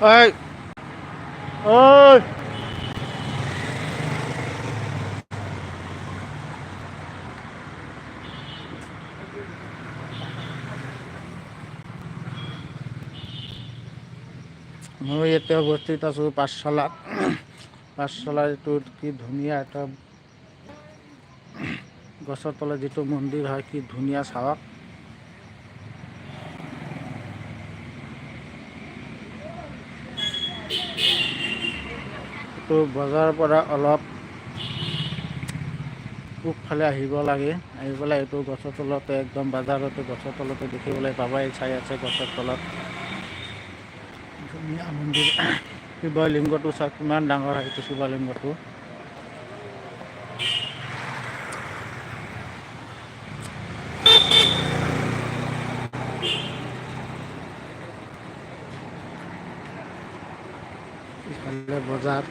ওই ওই মই ইয়াতে অৱস্থিত আছোঁ পাঠশালাত। পাঠশালাৰ এইটো কি ধুনীয়া এটা গছৰ তলত যিটো মন্দিৰ হয় কি ধুনীয়া চাওক এইটো বজাৰৰ পৰা অলপ পূবফালে আহিব লাগে। আহি পেলাই এইটো গছৰ তলতে একদম বজাৰতে গছৰ তলতে দেখিবলৈ পাবাই চাই আছে গছৰ তলত। ধুনীয়া মন্দিৰ। শিৱলিংগটো চাওক কিমান ডাঙৰ এইটো শিৱলিংগটো। ইফালে বজাৰ